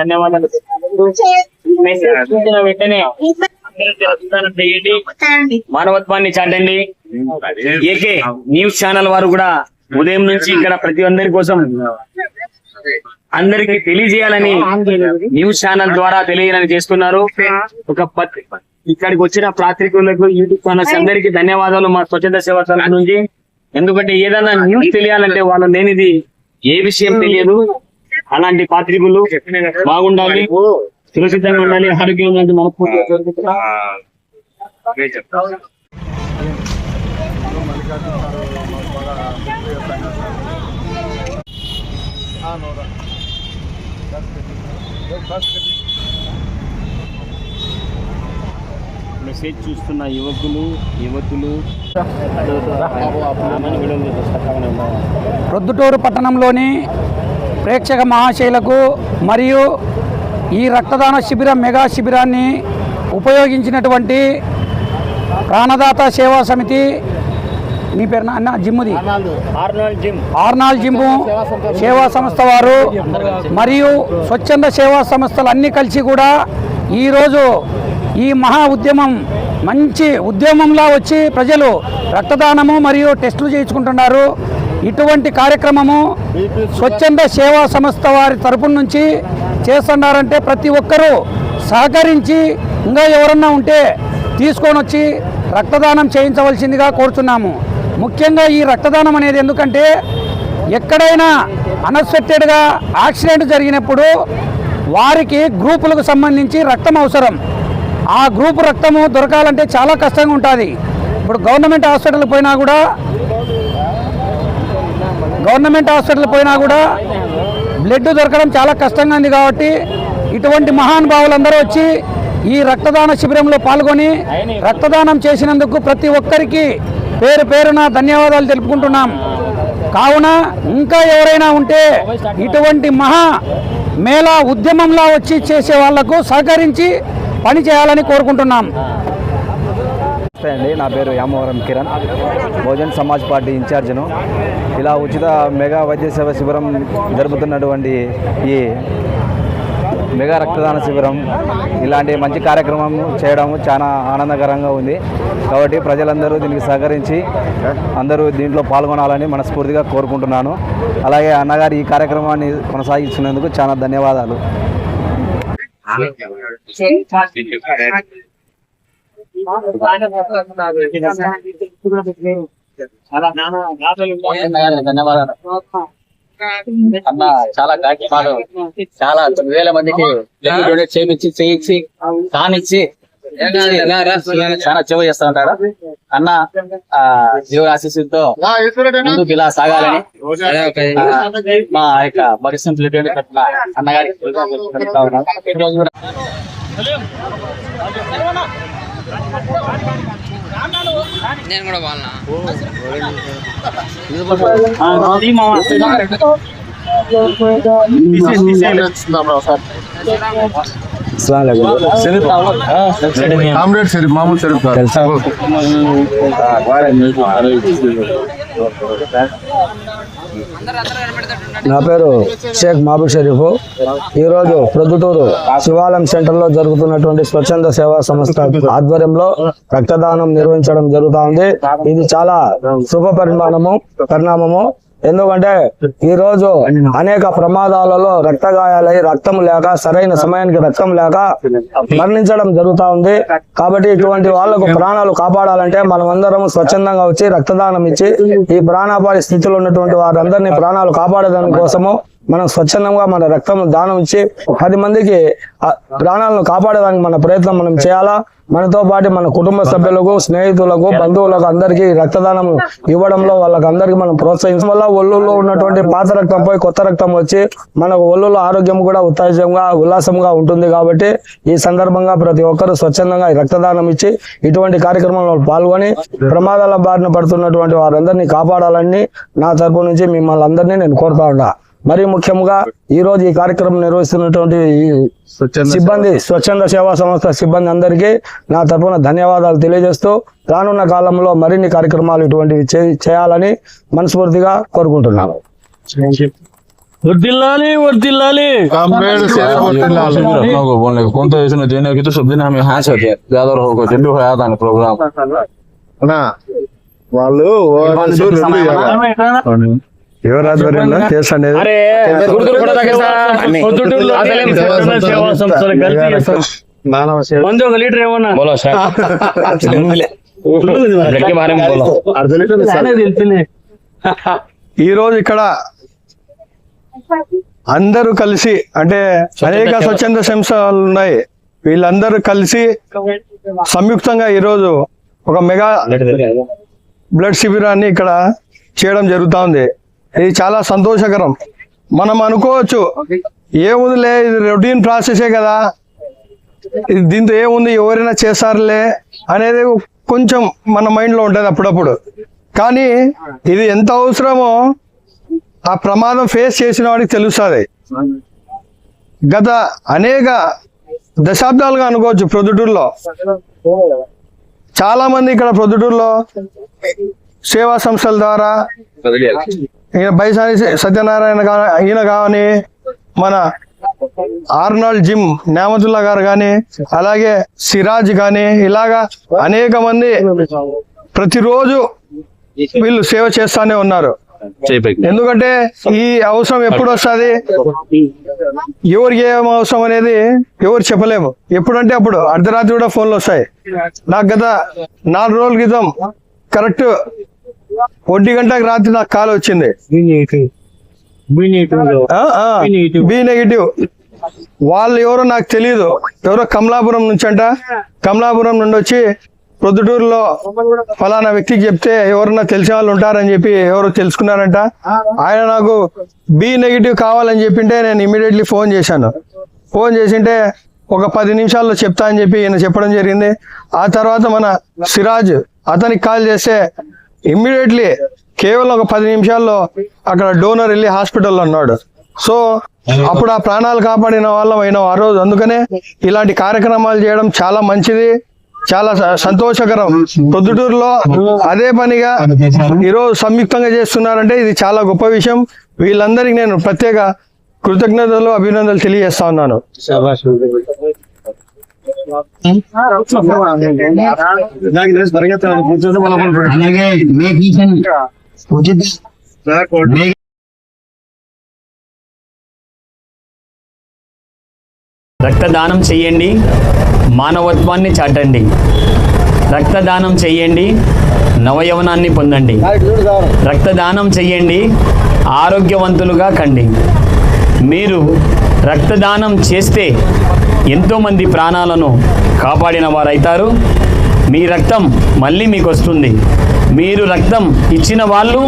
ధన్యవాదాలు. మెసేజ్ చూసిన వెంటనే మానవత్వాన్ని చాటండి. ఏకే న్యూస్ ఛానల్ వారు కూడా ఉదయం నుంచి ఇక్కడ ప్రతి అందరి కోసం అందరికి తెలియజేయాలని న్యూస్ ఛానల్ ద్వారా తెలియాలని చేస్తున్నారు. ఒక ఇక్కడికి వచ్చిన పాత్రికులకు యూట్యూబ్ ఛానల్స్ అందరికీ ధన్యవాదాలు. మా స్వచ్ఛంద సేవా నుంచి. ఎందుకంటే ఏదైనా న్యూస్ తెలియాలంటే వాళ్ళు లేనిది ఏ విషయం తెలియదు. అలాంటి పాత్రికులు బాగుండాలి. సురక్షితంగా ఉండాలి. ఆరోగ్యంగా మనస్ఫూర్తిగా కోరుకుంటున్నాం. మెసేజ్ చూస్తున్న యువకులు యువతులు ప్రొద్దుటూరు పట్టణంలోని ప్రేక్షక మహాశైలకు మరియు ఈ రక్తదాన శిబిరం మెగా శిబిరాన్ని ఉపయోగించినటువంటి ప్రాణదాత సేవా సమితి మీ పేరు అన్న జిమ్ముది. ఆర్నాల్ జిమ్ము సేవా సంస్థ వారు మరియు స్వచ్ఛంద సేవా సంస్థలు అన్నీ కలిసి కూడా ఈరోజు ఈ మహా ఉద్యమం మంచి ఉద్యమంలా వచ్చి ప్రజలు రక్తదానము మరియు టెస్టులు చేయించుకుంటున్నారు. ఇటువంటి కార్యక్రమము స్వచ్ఛంద సేవా సంస్థ వారి తరపు నుంచి చేస్తున్నారంటే ప్రతి ఒక్కరూ సహకరించి ఇంకా ఎవరన్నా ఉంటే తీసుకొని వచ్చి రక్తదానం చేయించవలసిందిగా కోరుచున్నాము. ముఖ్యంగా ఈ రక్తదానం అనేది ఎందుకంటే ఎక్కడైనా అన్ఎక్స్పెక్టెడ్గా యాక్సిడెంట్ జరిగినప్పుడు వారికి గ్రూపులకు సంబంధించి రక్తం అవసరం. ఆ గ్రూప్ రక్తము దొరకాలంటే చాలా కష్టంగా ఉంటుంది. ఇప్పుడు గవర్నమెంట్ హాస్పిటల్ పోయినా కూడా గవర్నమెంట్ హాస్పిటల్ పోయినా కూడా బ్లడ్ దొరకడం చాలా కష్టంగా ఉంది కాబట్టి ఇటువంటి మహానుభావులందరూ వచ్చి ఈ రక్తదాన శిబిరంలో పాల్గొని రక్తదానం చేసినందుకు ప్రతి ఒక్కరికి పేరు పేరున ధన్యవాదాలు తెలుపుకుంటున్నాం. కావున ఇంకా ఎవరైనా ఉంటే ఇటువంటి మహా మేళా ఉద్యమంలా వచ్చి చేసే వాళ్ళకు సహకరించి పని చేయాలని కోరుకుంటున్నాం. నమస్తే అండి. నా పేరు యామవరం కిరణ్. బహుజన్ సమాజ్ పార్టీ ఇన్ఛార్జ్ను. ఇలా ఉచిత మెగా వైద్య సేవ శిబిరం జరుపుతున్నటువంటి ఈ మెగా రక్తదాన శిబిరం ఇలాంటి మంచి కార్యక్రమం చేయడం చాలా ఆనందకరంగా ఉంది. కాబట్టి ప్రజలందరూ దీనికి సహకరించి అందరూ దీంట్లో పాల్గొనాలని మనస్ఫూర్తిగా కోరుకుంటున్నాను. అలాగే అన్నగారు ఈ కార్యక్రమాన్ని కొనసాగిస్తున్నందుకు చాలా ధన్యవాదాలు. ధన్యవాదాలు అన్న చాలా కార్యక్రమాలు చాలా వేల మందికి డొనేట్ చేయించి చేయించి కానిచ్చి చాలా సేవ చేస్తా ఉంటారు అన్న ఆ, దేవుడి ఆశీస్సులతో ముందుకు ఇలా సాగాలని మా యొక్క పరిశ్రమ అన్నగారికి తెలుపుతా ఉన్నాను. నేను కూడా కామ్రేడ్ షరీఫ్ మామూలు షరీఫ్ కాదు. నా పేరు షేక్ మహబూబ్ షరీఫ్. ఈరోజు ప్రొద్దుటూరు శివాలయం సెంటర్లో జరుగుతున్నటువంటి స్వచ్ఛంద సేవా సంస్థ ఆధ్వర్యంలో రక్తదానం నిర్వహించడం జరుగుతూ ఉంది. ఇది చాలా శుభ పరిమాణము పరిణామము. ఎందుకంటే ఈ రోజు అనేక ప్రమాదాలలో రక్త గాయాలై రక్తం లేక సరైన సమయానికి రక్తం లేక మరణించడం జరుగుతా ఉంది. కాబట్టి ఇటువంటి వాళ్ళకు ప్రాణాలు కాపాడాలంటే మనం అందరం స్వచ్ఛందంగా వచ్చి రక్తదానం ఇచ్చి ఈ ప్రాణాపాయ స్థితిలో ఉన్నటువంటి వారందరినీ ప్రాణాలు కాపాడేదాని కోసము మనం స్వచ్ఛందంగా మన రక్తం దానం ఇచ్చి పది మందికి ప్రాణాలను కాపాడడానికి మన ప్రయత్నం మనం చేయాలా? మనతో పాటు మన కుటుంబ సభ్యులకు స్నేహితులకు బంధువులకు అందరికీ రక్తదానం ఇవ్వడంలో వాళ్ళకి అందరికీ మనం ప్రోత్సహించడం వల్ల ఒళ్ళులో ఉన్నటువంటి పాత రక్తం పోయి కొత్త రక్తం వచ్చి మన ఒళ్ళులో ఆరోగ్యం కూడా ఉత్తేజంగా ఉల్లాసంగా ఉంటుంది కాబట్టి ఈ సందర్భంగా ప్రతి ఒక్కరూ స్వచ్ఛందంగా రక్తదానం ఇచ్చి ఇటువంటి కార్యక్రమంలో పాల్గొని ప్రమాదాల బారిన పడుతున్నటువంటి వారందరినీ కాపాడాలని నా తరపు నుంచి మిమ్మల్ని అందరినీ నేను కోరుతా ఉన్నా. మరి ముఖ్యంగా ఈ రోజు ఈ కార్యక్రమం నిర్వహిస్తున్నటువంటి ఈ సిబ్బంది స్వచ్ఛంద సేవా సంస్థ సిబ్బంది అందరికీ నా తరపున ధన్యవాదాలు తెలియజేస్తూ రానున్న కాలంలో మరిన్ని కార్యక్రమాలు ఇటువంటివి చే- చేయాలని మనస్ఫూర్తిగా కోరుకుంటున్నాను వర్దిల్లాలి వర్దిల్లాలి कामरेड शरीफ वकीलाल अपनों को बोलने को कौन तो इसने देने की तो सब दिन हमें हाँ से ज्यादा होगा जल्दी होया था प्रोग्राम అన్నా వాళ్ళు మందు ఒక లీటర్ ఏమన్నా? ఈ రోజు ఇక్కడ అందరూ కలిసి అంటే అనేక స్వచ్ఛంద సంస్థలు ఉన్నాయి. వీళ్ళందరూ కలిసి సంయుక్తంగా ఈరోజు ఒక మెగా బ్లడ్ శిబిరాన్ని ఇక్కడ చేయడం జరుగుతా ఉంది. ఇది చాలా సంతోషకరం. మనం అనుకోవచ్చు ఏముందిలే ఇది రొటీన్ ప్రాసెసే కదా. ఇది దీంతో ఏముంది ఎవరైనా చేస్తారులే అనేది కొంచెం మన మైండ్లో ఉంటుంది అప్పుడప్పుడు. కానీ ఇది ఎంత అవసరమో ఆ ప్రమాదం ఫేస్ చేసిన వాడికి తెలుస్తుంది. గత అనేక దశాబ్దాలుగా అనుకోవచ్చు ప్రొద్దుటూరులో. చాలా మంది ఇక్కడ ప్రొద్దుటూరులో సేవా సంస్థల ద్వారా ఈయన బైసాని సత్యనారాయణ ఈయన కానీ మన ఆర్నాల్డ్ జిమ్ నేమతుల్లా గారు కానీ అలాగే సిరాజ్ కానీ ఇలాగా అనేక మంది ప్రతిరోజు వీళ్ళు సేవ చేస్తానే ఉన్నారు. ఎందుకంటే ఈ అవసరం ఎప్పుడు వస్తుంది? ఎవరికి ఏం అవసరం అనేది ఎవరు చెప్పలేము. ఎప్పుడంటే అప్పుడు. అర్ధరాత్రి కూడా ఫోన్లు వస్తాయి. నాకు గత నాలుగు రోజుల క్రితం కరెక్ట్ ఒంటి గంటకు రాత్రి నాకు కాల్ వచ్చింది. B negative. వాళ్ళు ఎవరో నాకు తెలియదు ఎవరో కమలాపురం నుంచి అంట. కమలాపురం నుండి వచ్చి ప్రొద్దుటూరులో ఫలానా వ్యక్తికి చెప్తే ఎవరన్నా తెలిసిన వాళ్ళు ఉంటారని చెప్పి ఎవరు తెలుసుకున్నారంట. ఆయన నాకు బి నెగిటివ్ కావాలని చెప్పింటే నేను ఇమీడియట్లీ ఫోన్ చేశాను. ఫోన్ చేసింటే ఒక పది నిమిషాల్లో చెప్తా అని చెప్పి ఈయన చెప్పడం జరిగింది. ఆ తర్వాత మన సిరాజ్ అతనికి కాల్ చేస్తే ఇమ్మీడియట్లీ కేవలం ఒక పది నిమిషాల్లో అక్కడ డోనర్ వెళ్ళి హాస్పిటల్లో ఉన్నాడు. సో అప్పుడు ఆ ప్రాణాలు కాపాడిన వాళ్ళం అయినాం ఆ రోజు. అందుకనే ఇలాంటి కార్యక్రమాలు చేయడం చాలా మంచిది చాలా స- సంతోషకరం. ప్రొద్దుటూరులో అదే పనిగా ఈరోజు సంయుక్తంగా చేస్తున్నారంటే ఇది చాలా గొప్ప విషయం. వీళ్ళందరికీ నేను ప్రత్యేక కృతజ్ఞతలు అభినందనలు తెలియజేస్తా ఉన్నాను. అలాగే ఉచిత రక్తదానం చెయ్యండి మానవత్వాన్ని చాటండి. రక్తదానం చెయ్యండి నవయవనాన్ని పొందండి. రక్తదానం చెయ్యండి ఆరోగ్యవంతులుగా కండి. మీరు రక్తదానం చేస్తే ఎంతోమంది ప్రాణాలను కాపాడిన వారైతారు. మీ రక్తం మళ్ళీ మీకు వస్తుంది మీరు రక్తం ఇచ్చిన వాళ్ళు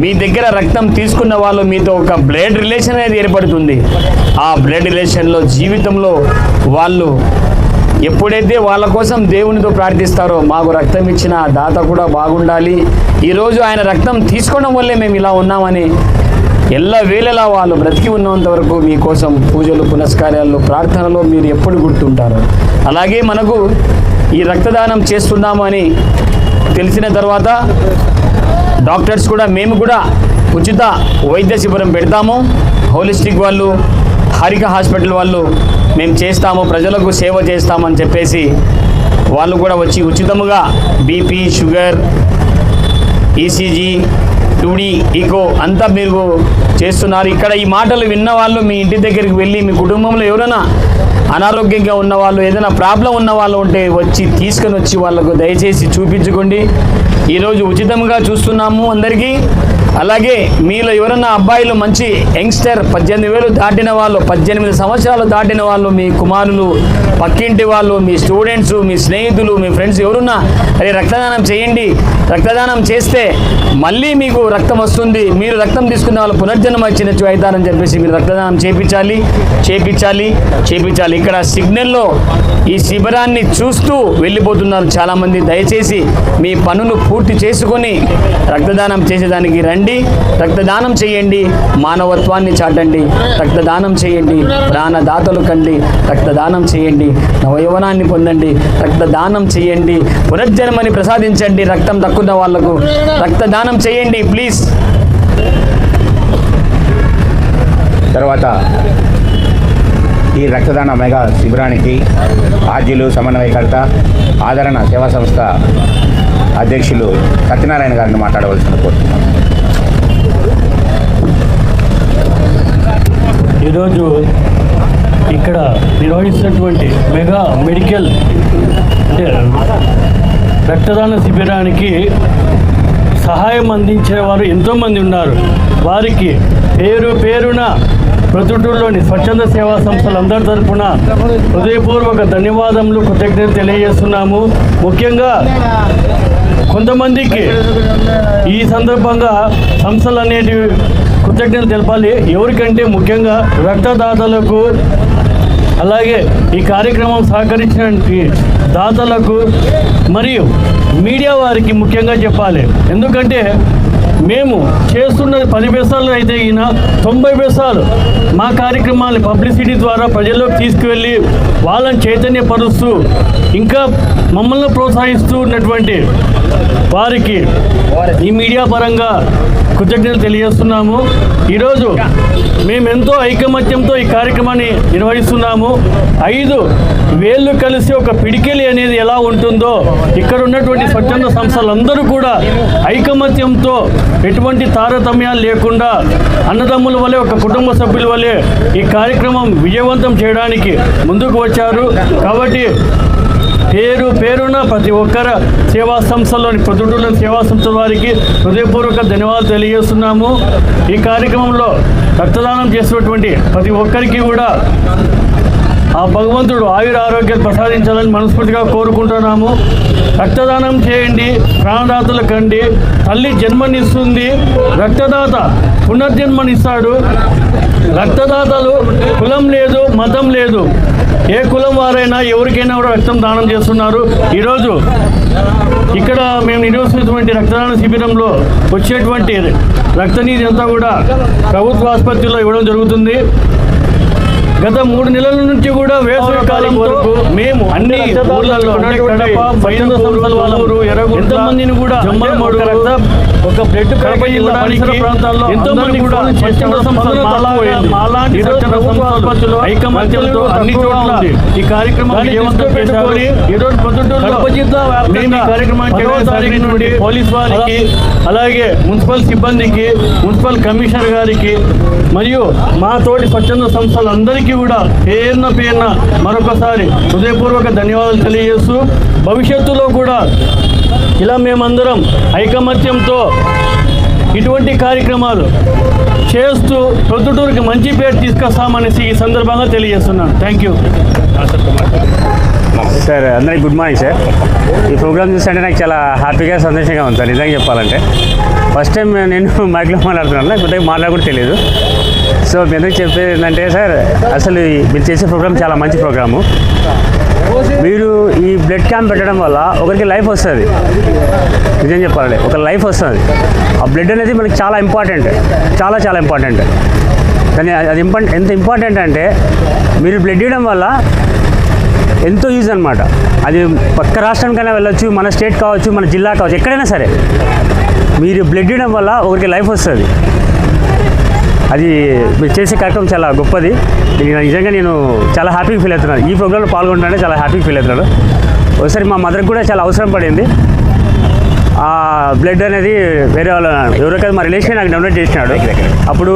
మీ దగ్గర రక్తం తీసుకున్న వాళ్ళు మీతో ఒక బ్లడ్ రిలేషన్ అనేది ఏర్పడుతుంది. ఆ బ్లడ్ రిలేషన్లో జీవితంలో వాళ్ళు ఎప్పుడైతే వాళ్ళ కోసం దేవునితో ప్రార్థిస్తారో మాకు రక్తం ఇచ్చిన దాత కూడా బాగుండాలి. ఈరోజు ఆయన రక్తం తీసుకోవడం వల్లే మేము ఇలా ఉన్నామని ఎల్ల వేళలా వాళ్ళు బ్రతికి ఉన్నంత వరకు మీకోసం పూజలు పునస్కారాలు ప్రార్థనలో మీరు ఎప్పుడు గుర్తుంటారు. అలాగే మనకు ఈ రక్తదానం చేస్తున్నామని తెలిసిన తర్వాత డాక్టర్స్ కూడా మేము కూడా ఉచిత వైద్య శిబిరం పెడతాము. హోలిస్టిక్ వాళ్ళు హారిక హాస్పిటల్ వాళ్ళు మేము చేస్తాము ప్రజలకు సేవ చేస్తామని చెప్పేసి వాళ్ళు కూడా వచ్చి ఉచితముగా BP sugar ECG two D echo అంతా మీరు చేస్తున్నారు. ఇక్కడ ఈ మాటలు విన్న వాళ్ళు మీ ఇంటి దగ్గరికి వెళ్ళి మీ కుటుంబంలో ఎవరైనా అనారోగ్యంగా ఉన్న వాళ్ళు ఏదైనా ప్రాబ్లం ఉన్న వాళ్ళు ఉంటే వచ్చి తీసుకొని వచ్చి వాళ్ళకు దయచేసి చూపించుకోండి. ఈరోజు ఉచితంగా చూస్తున్నాము అందరికీ. అలాగే మీలో ఎవరన్నా అబ్బాయిలు మంచి యంగ్స్టర్ పద్దెనిమిది వేలు దాటిన వాళ్ళు పద్దెనిమిది సంవత్సరాలు దాటిన వాళ్ళు మీ కుమారులు పక్కింటి వాళ్ళు మీ స్టూడెంట్స్ మీ స్నేహితులు మీ ఫ్రెండ్స్ ఎవరున్నా అరే రక్తదానం చేయండి రక్తదానం చేస్తే మళ్ళీ మీకు రక్తం వస్తుంది. మీరు రక్తం తీసుకున్న వాళ్ళు పునర్జన్మ ఇచ్చినట్టు అవుతారని చెప్పేసి మీరు రక్తదానం చేపించాలి చేపించాలి చేపించాలి. ఇక్కడ సిగ్నల్లో ఈ శిబిరాన్ని చూస్తూ వెళ్ళిపోతున్నారు చాలామంది. దయచేసి మీ పనులు పూర్తి చేసుకొని రక్తదానం చేసేదానికి రండి. రక్తదానం చేయండి మానవత్వాన్ని చాటండి రక్తదానం చేయండి ప్రాణదాతలు కండి రక్తదానం చేయండి నవయవనాన్ని పొందండి రక్తదానం చేయండి పునర్జన్మని ప్రసాదించండి రక్తం తక్కువ వాళ్ళకు. రక్తదానం చేయండి ప్లీజ్ తర్వాత ఈ రక్తదాన మెగా శిబిరానికి ఆర్జీలు సమన్వయకర్త ఆదరణ సేవా సంస్థ అధ్యక్షులు సత్యనారాయణ గారిని మాట్లాడవలసిన కోరుతున్నాను ఈరోజు ఇక్కడ నిర్వహిస్తున్నటువంటి మెగా మెడికల్ అంటే రక్తదాన శిబిరానికి సహాయం అందించే వారు ఎంతోమంది ఉన్నారు. వారికి పేరు పేరున ప్రతిటూరులోని స్వచ్ఛంద సేవా సంస్థలందరి తరఫున హృదయపూర్వక ధన్యవాదములు కృతజ్ఞత తెలియజేస్తున్నాము. ముఖ్యంగా కొంతమందికి ఈ సందర్భంగా సంస్థలు అనేటివి కృతజ్ఞతలు తెలపాలి. ఎవరికంటే ముఖ్యంగా రక్తదాతలకు అలాగే ఈ కార్యక్రమం సహకరించిన దాతలకు మరియు మీడియా వారికి ముఖ్యంగా చెప్పాలి. ఎందుకంటే మేము చేస్తున్న పది పైసలు అయితే ఈయన తొంభై పైసలు మా కార్యక్రమాన్ని పబ్లిసిటీ ద్వారా ప్రజల్లోకి తీసుకువెళ్ళి వాళ్ళని చైతన్యపరుస్తూ ఇంకా మమ్మల్ని ప్రోత్సహిస్తూ ఉన్నటువంటి వారికి ఈ మీడియా పరంగా కృతజ్ఞతలు తెలియజేస్తున్నాము. ఈరోజు మేము ఎంతో ఐకమత్యంతో ఈ కార్యక్రమాన్ని నిర్వహిస్తున్నాము. ఐదు వేళ్ళు కలిసి ఒక పిడికెలి అనేది ఎలా ఉంటుందో ఇక్కడ ఉన్నటువంటి స్వచ్ఛంద సంస్థలందరూ కూడా ఐకమత్యంతో ఎటువంటి తారతమ్యాలు లేకుండా అన్నదమ్ముల వలె ఒక కుటుంబ సభ్యుల వలె ఈ కార్యక్రమం విజయవంతం చేయడానికి ముందుకు వచ్చారు. కాబట్టి పేరు పేరున ప్రతి ఒక్కరు సేవా సంస్థలోని ప్రొద్దుటూరులోని సేవా సంస్థ వారికి హృదయపూర్వక ధన్యవాదాలు తెలియజేస్తున్నాము. ఈ కార్యక్రమంలో రక్తదానం చేసినటువంటి ప్రతి ఒక్కరికి కూడా ఆ భగవంతుడు ఆయుర ఆరోగ్యాలు ప్రసాదించాలని మనస్ఫూర్తిగా కోరుకుంటున్నాము. రక్తదానం చేయండి ప్రాణదాతలు కండి తల్లి జన్మనిస్తుంది రక్తదాత పునర్జన్మనిస్తాడు. రక్తదాతలు కులం లేదు మతం లేదు. ఏ కులం వారైనా ఎవరికైనా కూడా రక్తం దానం చేస్తున్నారు. ఈరోజు ఇక్కడ మేము నిర్వహిస్తున్నటువంటి రక్తదాన శిబిరంలో వచ్చేటువంటి రక్తనీతి అంతా కూడా ప్రభుత్వ ఆసుపత్రిలో ఇవ్వడం జరుగుతుంది. గత మూడు నెలల నుంచి కూడా వేసవి కాలం వరకు మేము అన్ని ఊర్లలో అంటే కడప పైన సంస్థల వాళ్ళూరు ఎంతో మందిని కూడా జమ్మలమడు రక్త ఒక బ్లడ్ కడప ఎంతో మంది కూడా ఐకమత్యంతో అన్ని చోట్ల ఈ కడప జిల్లా మేము కార్యక్రమానికి జరిగినటువంటి పోలీస్ వారికి అలాగే మున్సిపల్ సిబ్బందికి మున్సిపల్ కమిషనర్ గారికి మరియు మా తోటి స్వచ్ఛంద సంస్థలందరికీ కూడా పేరున పేరున మరొకసారి హృదయపూర్వక ధన్యవాదాలు తెలియజేస్తూ భవిష్యత్తులో కూడా ఇలా మేమందరం ఐకమత్యంతో ఇటువంటి కార్యక్రమాలు చేస్తూ ప్రొద్దుటూరుకి మంచి పేరు తీసుకొస్తామనేసి ఈ సందర్భంగా తెలియజేస్తున్నాను. థ్యాంక్ యూ సార్ అందరికి గుడ్ మార్నింగ్ సార్. ఈ ప్రోగ్రామ్ చూస్తుంటే నాకు చాలా హ్యాపీగా సంతోషంగా ఉంది సార్ నిజంగా చెప్పాలంటే. ఫస్ట్ టైం నేను మైక్లో మాట్లాడుతున్నాను కొద్దిగా మాట్లాడకుండా తెలియదు సో మీ ఎందుకు చెప్పేది ఏంటంటే సార్ అసలు మీరు చేసే ప్రోగ్రామ్ చాలా మంచి ప్రోగ్రాము. మీరు ఈ బ్లడ్ క్యాంప్ పెట్టడం వల్ల ఒకరికి లైఫ్ వస్తుంది. నిజం చెప్పాలంటే ఒక లైఫ్ వస్తుంది. ఆ బ్లడ్ అనేది మనకి చాలా ఇంపార్టెంట్. చాలా చాలా ఇంపార్టెంట్. కానీ అది ఇంపార్టెంట్ ఎంత ఇంపార్టెంట్ అంటే మీరు బ్లడ్ ఇవ్వడం వల్ల ఎంతో యూజ్ అనమాట అది పక్క రాష్ట్రానికైనా వెళ్ళొచ్చు మన స్టేట్ కావచ్చు మన జిల్లా కావచ్చు ఎక్కడైనా సరే. మీరు బ్లడ్ ఇవ్వడం వల్ల ఒకరికి లైఫ్ వస్తుంది. అది మీరు చేసే కార్యక్రమం చాలా గొప్పది. నిజంగా నేను చాలా హ్యాపీగా ఫీల్ అవుతున్నాను. ఈ ప్రోగ్రాంలో పాల్గొంటున్నానే చాలా హ్యాపీగా ఫీల్ అవుతున్నాను ఒకసారి మా మదర్కి కూడా చాలా అవసరం పడింది. ఆ బ్లడ్ అనేది వేరే వాళ్ళ ఎవరికైతే మా రిలేషన్ నాకు డొనేట్ చేసినాడు. అప్పుడు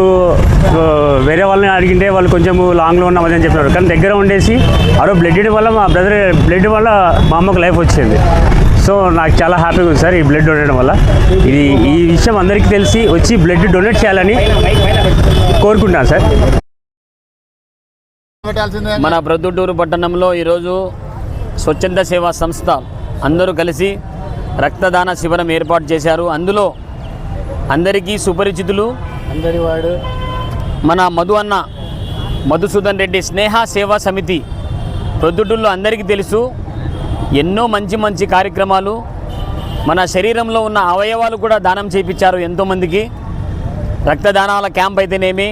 వేరే వాళ్ళని అడిగింటే వాళ్ళు కొంచెం లాంగ్లో ఉన్నామని అని చెప్పినారు. కానీ దగ్గర ఉండేసి ఆరో బ్లడ్ ఇవ్వడం వల్ల మా బ్రదర్ బ్లడ్ వల్ల మా అమ్మకు లైఫ్ వచ్చింది. సో నాకు చాలా హ్యాపీగా ఉంది సార్ ఈ బ్లడ్ డొనేట్ వల్ల. ఇది ఈ విషయం అందరికీ తెలిసి వచ్చి బ్లడ్ డొనేట్ చేయాలని కోరుకుంటున్నాను సార్. మన ప్రొద్దుటూరు పట్టణంలో ఈరోజు స్వచ్ఛంద సేవా సంస్థ అందరూ కలిసి రక్తదాన శిబిరం ఏర్పాటు చేశారు. అందులో అందరికీ సుపరిచితులు అందరి వాడు మన మధు అన్న మధుసూదన్ రెడ్డి స్నేహ సేవా సమితి ప్రొద్దుటూరులో అందరికీ తెలుసు. ఎన్నో మంచి మంచి కార్యక్రమాలు మన శరీరంలో ఉన్న అవయవాలు కూడా దానం చేయించారు ఎంతోమందికి. రక్తదానాల క్యాంప్ అయితేనేమి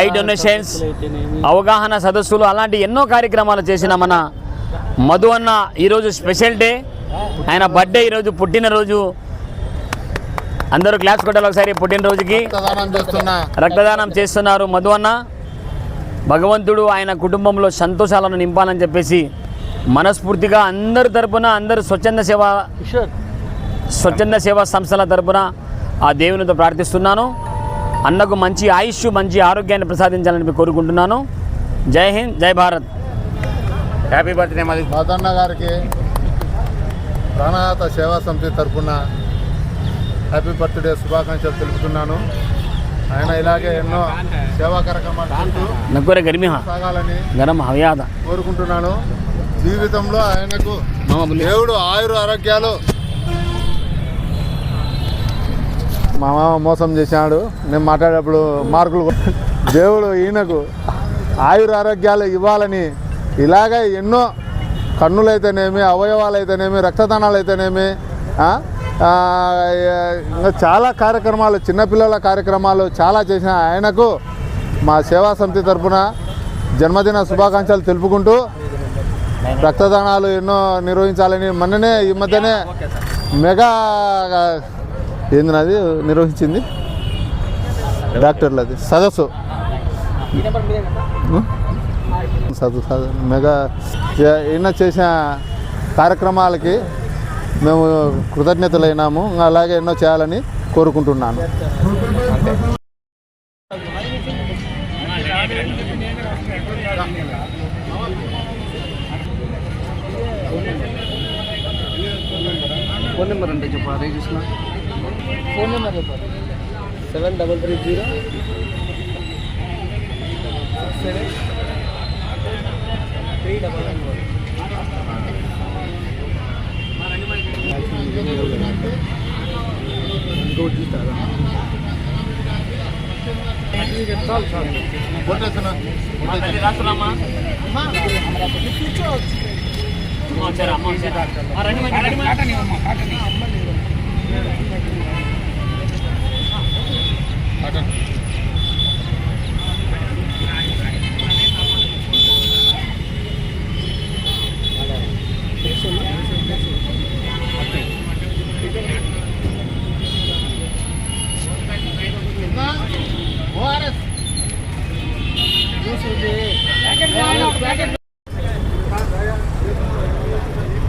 ఐ డొనేషన్స్ అవగాహన సదస్సులు అలాంటి ఎన్నో కార్యక్రమాలు చేసిన మన మధు అన్న ఈరోజు స్పెషల్ డే. ఆయన బర్త్డే ఈరోజు పుట్టినరోజు. అందరూ క్లాప్స్ కొట్టాలి ఒకసారి పుట్టినరోజుకి. రక్తదానం చేస్తున్నారు మధు అన్న. భగవంతుడు ఆయన కుటుంబంలో సంతోషాలను నింపాలని చెప్పేసి మనస్ఫూర్తిగా అందరి తరపున అందరు స్వచ్ఛంద సేవ స్వచ్ఛంద సేవా సంస్థల తరపున ఆ దేవునితో ప్రార్థిస్తున్నాను. అన్నకు మంచి ఆయుష్ మంచి ఆరోగ్యాన్ని ప్రసాదించాలని కోరుకుంటున్నాను. జై హింద్ జై భారత్. హ్యాపీ బర్త్డే మాది మదన్న గారికి ప్రాణాత సేవా సమితి తరఫున హ్యాపీ బర్త్డే శుభాకాంక్షలు తెలుపుతున్నాను. ఆయన ఇలాగే ఎన్నో సేవా కార్యక్రమాలు చేస్తూ నక్కురే గరిమి హా సాగాలని గరం హవ్యాద. కోరుకుంటున్నాను. జీవితంలో ఆయనకు దేవుడు ఆయుర ఆరోగ్యాలు. మా మామ మోసం చేశాడు. నేను మాట్లాడేటప్పుడు మార్కులు దేవుడు ఈయనకు ఆయుర ఆరోగ్యాలు ఇవ్వాలని ఇలాగే ఎన్నో కన్నులైతేనేమి అవయవాలు అయితేనేమి రక్తదానాలు అయితేనేమి ఇంకా చాలా కార్యక్రమాలు చిన్నపిల్లల కార్యక్రమాలు చాలా చేసిన ఆయనకు మా సేవా సమితి తరపున జన్మదిన శుభాకాంక్షలు తెలుపుకుంటూ రక్తదానాలు ఎన్నో నిర్వహించాలని మొన్ననే ఈ మధ్యనే మెగా ఏంది నిర్వహించింది. డాక్టర్లది. సదస్సు. సదస్సు సదస్సు. మెగా ఈయన చేసిన కార్యక్రమాలకి మేము కృతజ్ఞతలైనాము. అలాగే ఎన్నో చేయాలని కోరుకుంటున్నాను. ఫోన్ నెంబర్ అంటే చెప్పు హరే కృష్ణ ఫోన్ నెంబర్ చెప్పు. Seven double three zero. Seven three double nine one సరే అమ్మ సరే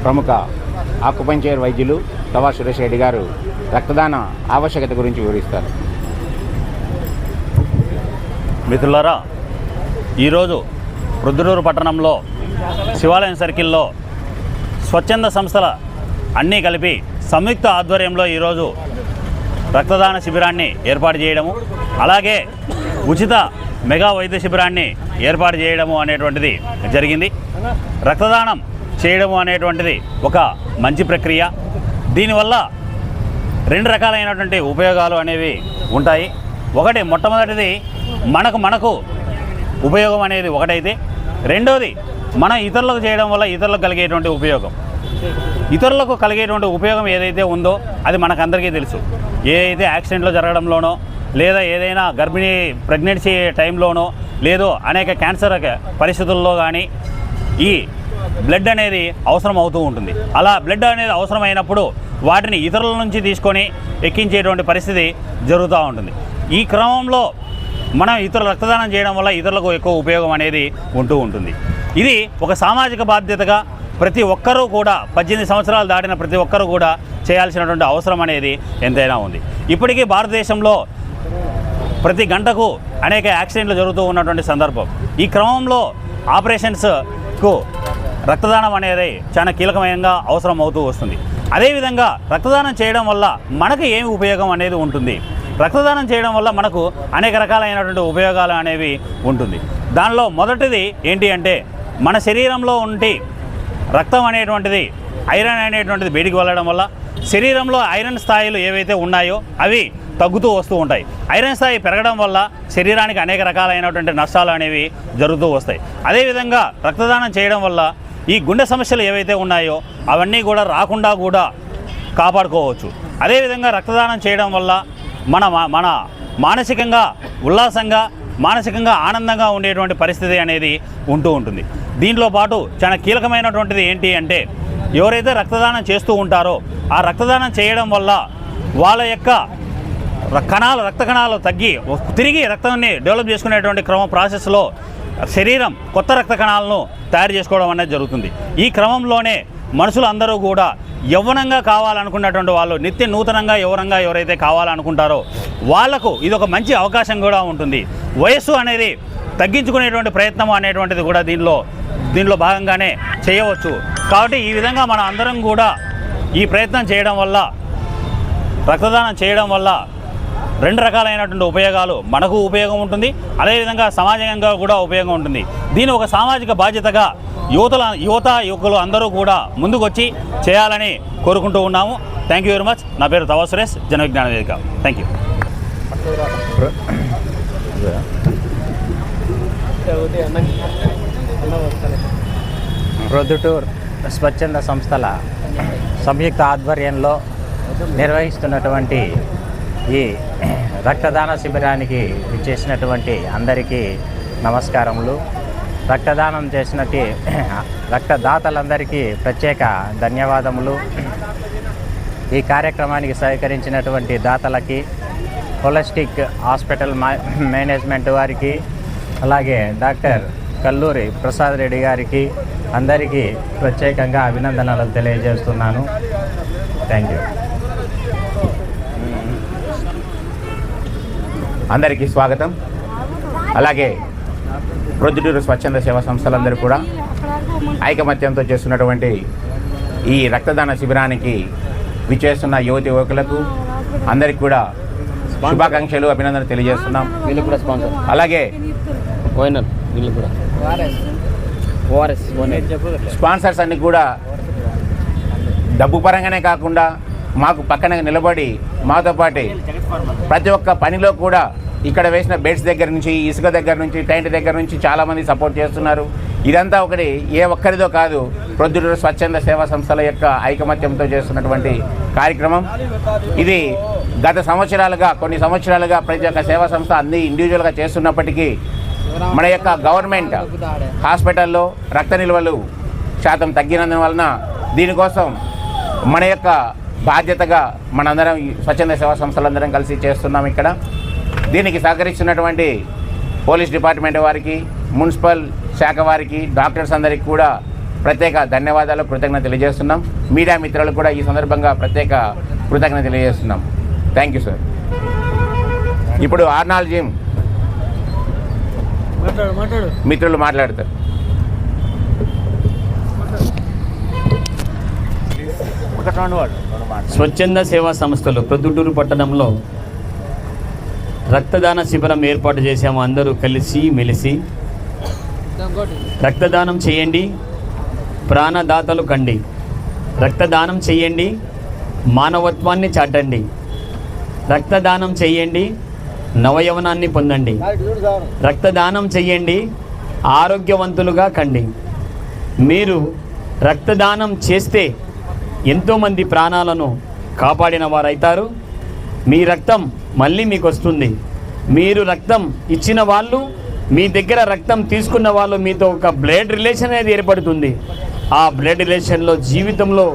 ప్రముఖ ఆకుపంచర్ వైద్యులు తవా సురేష్ రెడ్డి గారు రక్తదాన ఆవశ్యకత గురించి వివరిస్తారు. మిత్రులారా ఈరోజు రుద్రూరు పట్టణంలో శివాలయం సర్కిల్లో స్వచ్ఛంద సంస్థల అన్నీ కలిపి సంయుక్త ఆధ్వర్యంలో ఈరోజు రక్తదాన శిబిరాన్ని ఏర్పాటు చేయడము అలాగే ఉచిత మెగా వైద్య శిబిరాన్ని ఏర్పాటు చేయడము అనేటువంటిది జరిగింది. రక్తదానం చేయడము అనేటువంటిది ఒక మంచి ప్రక్రియ. దీనివల్ల రెండు రకాలైనటువంటి ఉపయోగాలు అనేవి ఉంటాయి. ఒకటి మొట్టమొదటిది మనకు మనకు ఉపయోగం అనేది ఒకటైతే రెండోది మనం ఇతరులకు చేయడం వల్ల ఇతరులకు కలిగేటువంటి ఉపయోగం. ఇతరులకు కలిగేటువంటి ఉపయోగం ఏదైతే ఉందో అది మనకందరికీ తెలుసు. ఏదైతే యాక్సిడెంట్లో జరగడంలోనో లేదా ఏదైనా గర్భిణీ ప్రెగ్నెన్సీ టైంలోనో లేదో అనేక క్యాన్సర్ పరిస్థితుల్లో కానీ ఈ బ్లడ్ అనేది అవసరం అవుతూ ఉంటుంది. అలా బ్లడ్ అనేది అవసరమైనప్పుడు వాటిని ఇతరుల నుంచి తీసుకొని ఎక్కించేటువంటి పరిస్థితి జరుగుతూ ఉంటుంది. ఈ క్రమంలో మనం ఇతరుల రక్తదానం చేయడం వల్ల ఇతరులకు ఎక్కువ ఉపయోగం అనేది ఉంటూ ఉంటుంది. ఇది ఒక సామాజిక బాధ్యతగా ప్రతి ఒక్కరూ కూడా పద్దెనిమిది సంవత్సరాలు దాటిన ప్రతి ఒక్కరూ కూడా చేయాల్సినటువంటి అవసరం అనేది ఎంతైనా ఉంది. ఇప్పటికీ భారతదేశంలో ప్రతి గంటకు అనేక యాక్సిడెంట్లు జరుగుతూ ఉన్నటువంటి సందర్భం. ఈ క్రమంలో ఆపరేషన్స్కు రక్తదానం అనేది చాలా కీలకమైనగా అవసరం అవుతూ వస్తుంది. అదేవిధంగా రక్తదానం చేయడం వల్ల మనకు ఏమి ఉపయోగం అనేది ఉంటుంది. రక్తదానం చేయడం వల్ల మనకు అనేక రకాలైనటువంటి ఉపయోగాలు అనేవి ఉంటుంది. దానిలో మొదటిది ఏంటి అంటే మన శరీరంలో ఉండి రక్తం అనేటువంటిది ఐరన్ అనేటువంటిది బయటికి వెళ్ళడం వల్ల శరీరంలో ఐరన్ స్థాయిలు ఏవైతే ఉన్నాయో అవి తగ్గుతూ వస్తూ ఉంటాయి. ఐరన్ స్థాయి పెరగడం వల్ల శరీరానికి అనేక రకాలైనటువంటి నష్టాలు అనేవి జరుగుతూ వస్తాయి. అదేవిధంగా రక్తదానం చేయడం వల్ల ఈ గుండె సమస్యలు ఏవైతే ఉన్నాయో అవన్నీ కూడా రాకుండా కూడా కాపాడుకోవచ్చు. అదేవిధంగా రక్తదానం చేయడం వల్ల మన మన మానసికంగా ఉల్లాసంగా మానసికంగా ఆనందంగా ఉండేటువంటి పరిస్థితి అనేది ఉంటూ ఉంటుంది. దీంట్లో పాటు చాలా కీలకమైనటువంటిది ఏంటి అంటే ఎవరైతే రక్తదానం చేస్తూ ఉంటారో ఆ రక్తదానం చేయడం వల్ల వాళ్ళ యొక్క కణాలు రక్త కణాలు తగ్గి తిరిగి రక్తాన్ని డెవలప్ చేసుకునేటువంటి క్రమ ప్రాసెస్లో శరీరం కొత్త రక్త కణాలను తయారు చేసుకోవడం అనేది జరుగుతుంది. ఈ క్రమంలోనే మనుషులు అందరూ కూడా యవ్వనంగా కావాలనుకున్నటువంటి వాళ్ళు నిత్య నూతనంగా యవ్వనంగా ఎవరైతే కావాలనుకుంటారో వాళ్ళకు ఇది ఒక మంచి అవకాశం కూడా ఉంటుంది. వయస్సు అనేది తగ్గించుకునేటువంటి ప్రయత్నం అనేటువంటిది కూడా దీనిలో దీనిలో భాగంగానే చేయవచ్చు. కాబట్టి ఈ విధంగా మనం అందరం కూడా ఈ ప్రయత్నం చేయడం వల్ల రక్తదానం చేయడం వల్ల రెండు రకాలైనటువంటి ఉపయోగాలు మనకు ఉపయోగం ఉంటుంది. అదేవిధంగా సమాజంగా కూడా ఉపయోగం ఉంటుంది. దీని ఒక సామాజిక బాధ్యతగా యువతల యువత యువకులు అందరూ కూడా ముందుకొచ్చి చేయాలని కోరుకుంటూ ఉన్నాము. థ్యాంక్ యూ వెరీ మచ్ నా పేరు తవా సురేష్ జన విజ్ఞాన వేదిక. థ్యాంక్ యూ ప్రొద్దుటూర్ స్వచ్ఛంద సంస్థల సంయుక్త ఆధ్వర్యంలో నిర్వహిస్తున్నటువంటి ఈ రక్తదాన శిబిరానికి ఇచ్చేసినటువంటి అందరికీ నమస్కారములు. రక్తదానం చేసినట్టు రక్తదాతలందరికీ ప్రత్యేక ధన్యవాదములు. ఈ కార్యక్రమానికి సహకరించినటువంటి దాతలకి హోలిస్టిక్ హాస్పిటల్ మా- మేనేజ్మెంట్ వారికి అలాగే డాక్టర్ కల్లూరి ప్రసాద్ రెడ్డి గారికి అందరికీ ప్రత్యేకంగా అభినందనలు తెలియజేస్తున్నాను. Thank you. అందరికీ స్వాగతం. అలాగే ప్రొద్దుటూరు స్వచ్ఛంద సేవా సంస్థలందరూ కూడా ఐకమత్యంతో చేస్తున్నటువంటి ఈ రక్తదాన శిబిరానికి విచ్చేస్తున్న యువతి యువకులకు అందరికి కూడా శుభాకాంక్షలు అభినందనలు తెలియజేస్తున్నాం. వీళ్ళు కూడా స్పాన్సర్. అలాగే వీళ్ళు కూడా. ఓఆర్ఎస్ స్పాన్సర్స్ అన్ని కూడా డబ్బు పరంగానే కాకుండా మాకు పక్కన నిలబడి మాతో పాటు ప్రతి ఒక్క పనిలో కూడా ఇక్కడ వేసిన బెడ్స్ దగ్గర నుంచి ఇసుక దగ్గర నుంచి టైంట్ దగ్గర నుంచి చాలామంది సపోర్ట్ చేస్తున్నారు. ఇదంతా ఒకటి ఏ ఒక్కరిదో కాదు ప్రొద్దుటూరు స్వచ్ఛంద సేవా సంస్థల యొక్క ఐకమత్యంతో చేస్తున్నటువంటి కార్యక్రమం. ఇది గత సంవత్సరాలుగా కొన్ని సంవత్సరాలుగా ప్రతి ఒక్క సేవా సంస్థ అన్ని ఇండివిజువల్గా చేస్తున్నప్పటికీ మన యొక్క గవర్నమెంట్ హాస్పిటల్లో రక్త నిల్వలు శాతం తగ్గినందు వలన దీనికోసం మన యొక్క బాధ్యతగా మనందరం స్వచ్ఛంద సేవా సంస్థలందరం కలిసి చేస్తున్నాం ఇక్కడ. దీనికి సహకరిస్తున్నటువంటి పోలీస్ డిపార్ట్మెంట్ వారికి మున్సిపల్ శాఖ వారికి డాక్టర్స్ అందరికీ కూడా ప్రత్యేక ధన్యవాదాలు కృతజ్ఞత తెలియజేస్తున్నాం. మీడియా మిత్రులకు కూడా ఈ సందర్భంగా ప్రత్యేక కృతజ్ఞత తెలియజేస్తున్నాం. థ్యాంక్ యూ సార్ ఇప్పుడు ఆర్నాల్ జిమ్. మిత్రులు మాట్లాడతారు. స్వచ్ఛంద సేవా సంస్థలు ప్రొద్దుటూరు పట్టణంలో రక్తదాన శిబిరం ఏర్పాటు చేశాము అందరూ కలిసి మెలిసి. రక్తదానం చేయండి ప్రాణదాతలు కండి. రక్తదానం చేయండి మానవత్వాన్ని చాటండి. రక్తదానం చేయండి నవయవనాన్ని పొందండి. రక్తదానం చేయండి ఆరోగ్యవంతులుగా కండి. మీరు రక్తదానం చేస్తే ఎంతోమంది ప్రాణాలను కాపాడిన వారైతారు. మీ రక్తం మళ్ళీ మీకు వస్తుంది మీరు రక్తం ఇచ్చిన వాళ్ళు మీ దగ్గర రక్తం తీసుకున్న వాళ్ళు మీతో ఒక బ్లడ్ రిలేషన్ అనేది ఏర్పడుతుంది. ఆ బ్లడ్ రిలేషన్లో జీవితంలో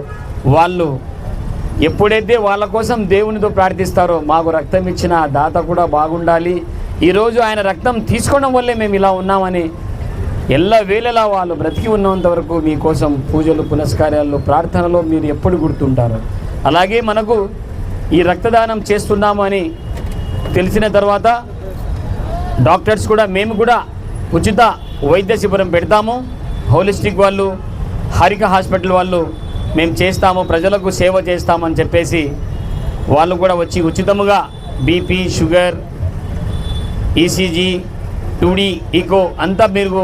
వాళ్ళు ఎప్పుడైతే వాళ్ళ కోసం దేవునితో ప్రార్థిస్తారో మాకు రక్తం ఇచ్చిన దాత కూడా బాగుండాలి. ఈరోజు ఆయన రక్తం తీసుకోవడం వల్లే మేము ఇలా ఉన్నామని ఎల్ల వేళలా వాళ్ళు బ్రతికి ఉన్నంత వరకు మీకోసం పూజలు పునస్కారాలు ప్రార్థనలో మీరు ఎప్పుడు గుర్తుంటారు? అలాగే మనకు ఈ రక్తదానం చేస్తున్నాము అని తెలిసిన తర్వాత డాక్టర్స్ కూడా మేము కూడా ఉచిత వైద్య శిబిరం పెడతాము. హోలిస్టిక్ వాళ్ళు హారిక హాస్పిటల్ వాళ్ళు మేము చేస్తాము ప్రజలకు సేవ చేస్తామని చెప్పేసి వాళ్ళు కూడా వచ్చి ఉచితముగా BP sugar ECG two D echo అంతా మీరు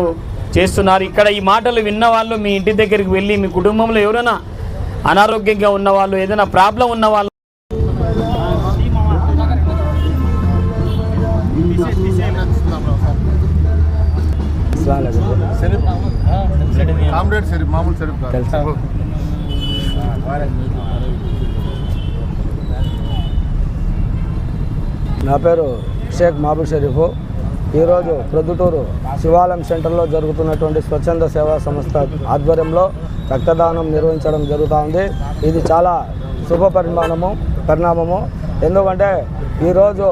చేస్తున్నారు. ఇక్కడ ఈ మాటలు విన్న వాళ్ళు మీ ఇంటి దగ్గరికి వెళ్ళి మీ కుటుంబంలో ఎవరైనా అనారోగ్యంగా ఉన్న వాళ్ళు ఏదైనా ప్రాబ్లం ఉన్న వాళ్ళు నా పేరు షేక్ మహబూబ్ షరీఫ్. ఈరోజు ప్రొద్దుటూరు శివాలయం సెంటర్లో జరుగుతున్నటువంటి స్వచ్ఛంద సేవా సంస్థ ఆధ్వర్యంలో రక్తదానం నిర్వహించడం జరుగుతూ ఉంది. ఇది చాలా శుభ పరిమాణము పరిణామము. ఎందుకంటే ఈరోజు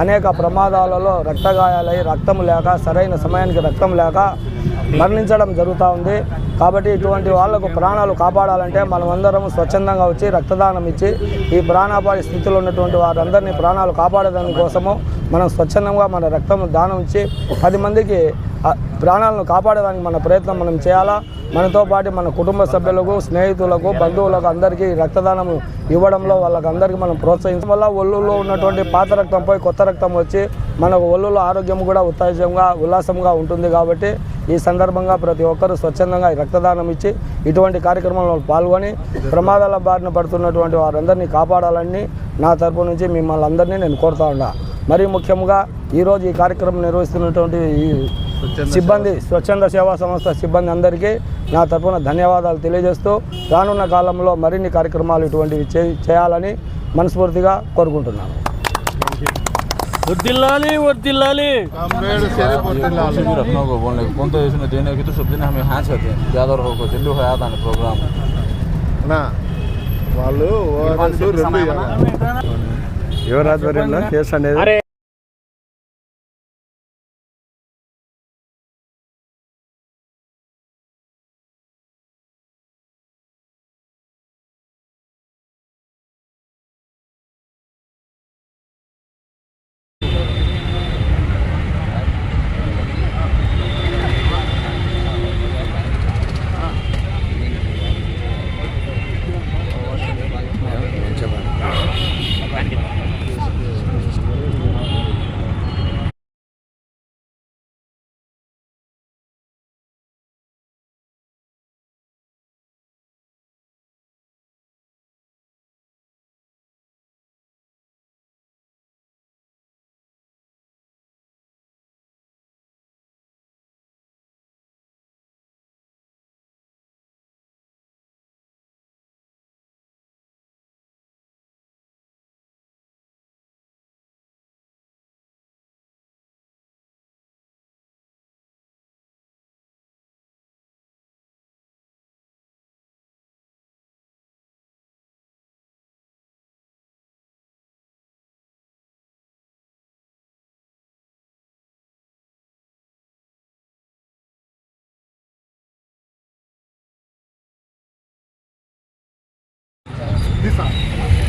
అనేక ప్రమాదాలలో రక్తగాయాలై రక్తం లేక సరైన సమయానికి రక్తం లేక మరణించడం జరుగుతూ ఉంది. కాబట్టి ఇటువంటి వాళ్ళకు ప్రాణాలు కాపాడాలంటే మనమందరం స్వచ్ఛందంగా వచ్చి రక్తదానం ఇచ్చి ఈ ప్రాణాపాయ స్థితిలో ఉన్నటువంటి వారందరినీ ప్రాణాలు కాపాడేదాని కోసము మనం స్వచ్ఛందంగా మన రక్తం దానం ఇచ్చి పది మందికి ప్రాణాలను కాపాడడానికి మన ప్రయత్నం మనం చేయాలా? మనతో పాటు మన కుటుంబ సభ్యులకు స్నేహితులకు బంధువులకు అందరికీ రక్తదానం ఇవ్వడంలో వాళ్ళకి అందరికీ మనం ప్రోత్సహించడం వల్ల ఒళ్ళులో ఉన్నటువంటి పాత రక్తం పోయి కొత్త రక్తం వచ్చి మనకు ఒళ్ళులో ఆరోగ్యం కూడా ఉత్తేజంగా ఉల్లాసంగా ఉంటుంది కాబట్టి ఈ సందర్భంగా ప్రతి ఒక్కరూ స్వచ్ఛందంగా ఈ రక్తదానం ఇచ్చి ఇటువంటి కార్యక్రమంలో పాల్గొని ప్రమాదాల బారిన పడుతున్నటువంటి వారందరినీ కాపాడాలని నా తరపు నుంచి మిమ్మల్ని అందరినీ నేను కోరుతా ఉన్నా. మరీ ముఖ్యంగా ఈరోజు ఈ కార్యక్రమం నిర్వహిస్తున్నటువంటి ఈ సిబ్బంది స్వచ్ఛంద సేవా సంస్థ సిబ్బంది అందరికీ నా తరపున ధన్యవాదాలు తెలియజేస్తూ రానున్న కాలంలో మరిన్ని కార్యక్రమాలు ఇటువంటివి చే- చేయాలని మనస్ఫూర్తిగా కోరుకుంటున్నాను వర్దిల్లాలి వర్దిల్లాలి शिविर अपना को बोलने कौन तो इसने देने की तो सब दिन हमें हाँ चाहते हैं ज्यादा रहो को जल्दी होया था प्रोग्राम నా వాళ్ళు ORS రెండు ఇవ్వాలి. ఎవరి ఆధ్వర్యంలో కేసు అనేది de sábado.